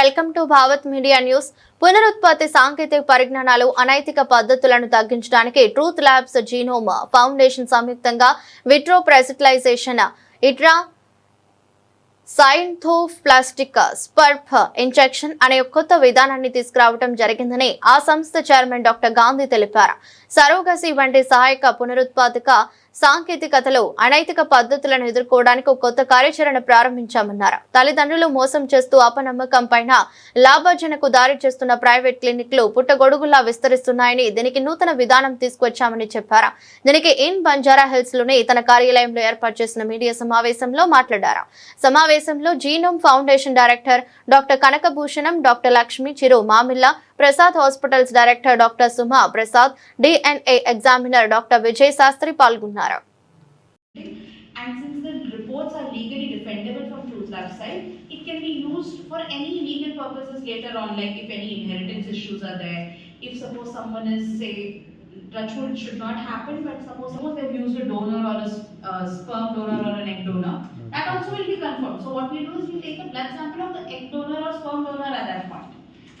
Welcome to Bharat media news. పునరుత్పత్తి సాంకేతిక పరిజ్ఞానాలు అనైతిక పద్ధతులను తగ్గించడానికి ట్రూత్ ల్యాబ్స్ జీనోమ్ ఫౌండేషన్ సంయుక్తంగా vitro fertilization intracytoplasmic స్పర్ఫ్ injection అనే కొత్త విధానాన్ని తీసుకురావడం జరిగిందని ఆ సంస్థ చైర్మన్ డాక్టర్ గాంధీ తెలిపారు. సరోగసి వంటి సహాయక పునరుత్పాదక సాంకేతికతలో అనైతిక పద్ధతులను ఎదుర్కోవడానికి ఒక కొత్త కార్యాచరణ ప్రారంభించామన్నారు. తల్లిదండ్రులు మోసం చేస్తూ అపనమ్మకం పైన లాభార్జనకు దారి చేస్తున్న ప్రైవేట్ క్లినిక్లు పుట్టగొడుగులా విస్తరిస్తున్నాయని దీనికి నూతన విధానం తీసుకొచ్చామని చెప్పారు. దీనికి ఇన్ బంజారా హిల్స్లోని తన కార్యాలయంలో ఏర్పాటు చేసిన మీడియా సమావేశంలో మాట్లాడారు. సమావేశంలో genome foundation director doctor Kanakabhushanam doctor Lakshmi Chiru Mamilla Prasad hospitals director doctor Suma Prasad DNA examiner doctor Vijay Shastri పాల్గొన్నారు And since the reports are legally defendable from Truth Lab side, it can be used for any legal purposes later on, like if any inheritance issues are there. If suppose someone is, say, touchwood should not happen, but suppose, suppose they've used a donor or a s- uh, sperm donor or an egg donor, that also will be confirmed. So what we do is we take a blood sample of the egg donor or sperm donor at that point.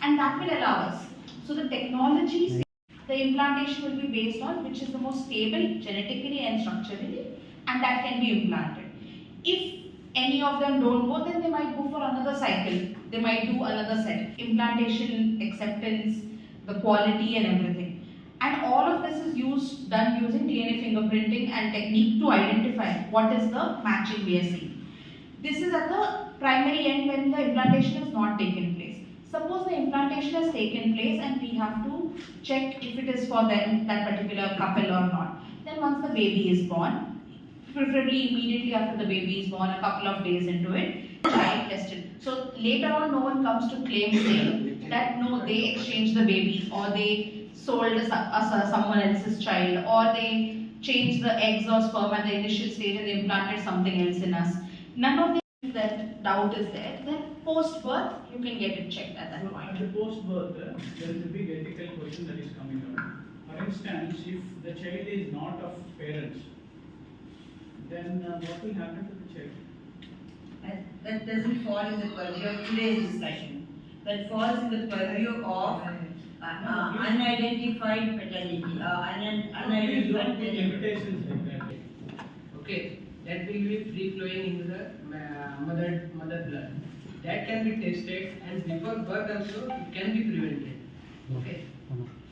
And that will allow us. So the technologies, hmm. the implantation will be based on which is the most stable genetically and structurally and that can be implanted. If any of them don't go, then they might go for another cycle. They might do another set. Implantation, acceptance, the quality and everything. And all of this is used, done using DNA fingerprinting and technique to identify what is the matching we are seeing. This is at the primary end when the implantation is not taken. Suppose the implantation has taken place and we have to check if it is for them, that particular couple or not. Then once the baby is born, preferably immediately after the baby is born, a couple of days into it, child tested. So later on, no one comes to claim saying that no, they exchanged the baby or they sold us uh, someone else's child or they changed the eggs or sperm at the initial stage and implanted something else in us. None of that doubt is there. Then post birth, you can get it checked at that No, point. At the post-birth, uh, there is a big ethical question that is coming up. For instance, if the child is not of parents, then uh, what will happen to the child? That, that doesn't fall in the purview of today's discussion. That falls in the purview of uh, uh, unidentified paternity, uh, un- Please don't unidentified put paternity. like that. Okay, that will be free flowing into the uh, mother mother blood. That can be tested and before birth also it can be prevented. Okay,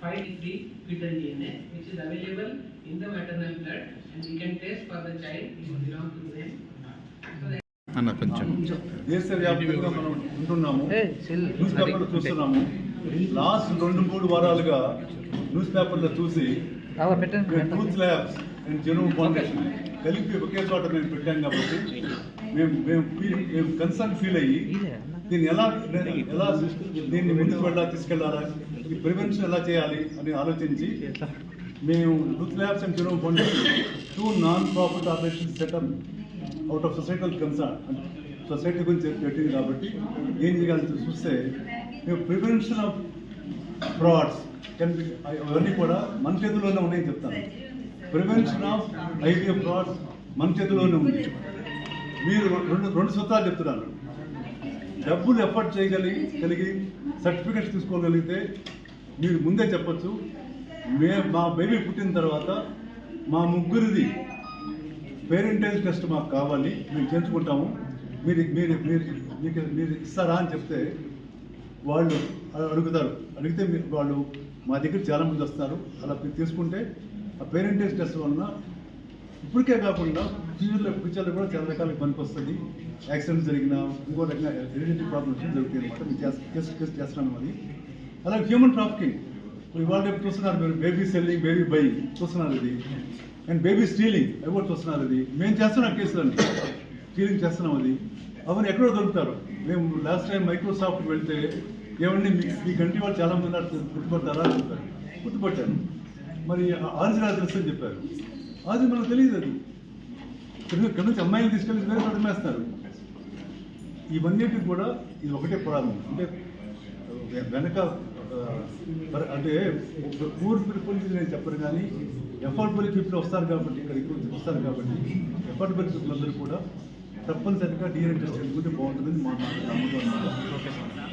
five free fetal DNA which is available in the maternal blood and we can test for the child if it belongs to them. So that అన్న కొంచెం దేశవ్యాప్తంగా మనం ఉంటున్నాము news పేపర్లో చూస్తున్నాము last రెండు మూడు వారాలుగా న్యూస్ పేపర్లో చూసి truth labs and genome foundation కలిపి ఒకే చోట మేము పెట్టాం కాబట్టి మేము మేము కన్సర్న్ ఫీల్ అయ్యి దీన్ని ఎలా ఎలా దీన్ని ముందుకు వెళ్ళా తీసుకెళ్ళాలా ఈ ప్రివెన్షన్ ఎలా చేయాలి అని ఆలోచించి మేము truth labs and genome foundation to non profit operation setup out of societal concern society గురించి పెట్టింది కాబట్టి ఏం చేయాలని చూస్తే మేము ప్రివెన్షన్ ఆఫ్ ఫ్రాడ్స్ కెన్ అవన్నీ కూడా మన చేతిలోనే ఉన్నాయని చెప్తాను. ప్రివెన్షన్ ఆఫ్ ఐవీఎఫ్ ఫ్రాడ్స్ మన చేతిలోనే ఉంది. మీరు రెండు రెండు సూత్రాలు చెప్తున్నాను. డబ్బులు ఎఫర్ట్ చేయగలిగి కలిగి సర్టిఫికెట్స్ తీసుకోగలిగితే మీరు ముందే చెప్పొచ్చు. మే మా బేబీ పుట్టిన తర్వాత మా ముగ్గురిది పేరెంటేజ్ టెస్ట్ మాకు కావాలి. మేము చేయించుకుంటాము. మీరు మీరు మీరు మీకు మీరు ఇస్తారా అని చెప్తే వాళ్ళు అడుగుతారు. అడిగితే మీరు వాళ్ళు మా దగ్గర చాలామంది వస్తారు. అలా మీరు తీసుకుంటే ఆ పేరెంటేజ్ టెస్ట్ వలన ఇప్పటికే కాకుండా ఫ్యూచర్లో ఫ్యూచర్లో కూడా చాలా రకాల పనికి వస్తుంది యాక్సిడెంట్ జరిగినా ఇంకో రకంగా హెరిడిటీ ప్రాబ్లమ్స్ జరుగుతాయి అనమాట టెస్ట్ టెస్ట్ చేస్తున్నాను అది అలాగే హ్యూమన్ ట్రాఫికింగ్. ఇవాళ రేపు చూస్తున్నారు మీరు బేబీ సెల్లింగ్ బేబీ బై చూస్తున్నారు ఇది. అండ్ బేబీ స్టీలింగ్ అవి కూడా చూస్తున్నారు ఇది? మేము చేస్తున్నాం కేసులన్నీ. స్టీలింగ్ చేస్తున్నాం అది. అవన్నీ ఎక్కడో దొరుకుతారు. మేము లాస్ట్ టైం మైక్రోసాఫ్ట్ వెళ్తే ఏమండి మీ మీ కంటి వాళ్ళు చాలా మంది గుర్తుపడతారా అని చెప్పారు. గుర్తుపట్టాను. మరి ఆరిజినల్ తెలుసు అని చెప్పారు. అది మనకు తెలియదు అది. ఇక్కడ నుంచి అమ్మాయిని తీసుకెళ్ళి వేరే పడమేస్తారు వేస్తారు ఇవన్నిటికి కూడా ఇది ఒకటే ప్రాబ్లం అంటే వెనక అంటే పూర్ పీపుల్ నేను చెప్పను కానీ ఎఫర్టబుల్ పీపుల్ వస్తారు కాబట్టి ఇక్కడ ఇక్కడికి వస్తారు కాబట్టి ఎఫర్టబుల్ పీపుల్ అందరూ కూడా తప్పనిసరిగా డీరెక్ట్ చేసుకుంటే బాగుంటుందని మా నమ్మకం సో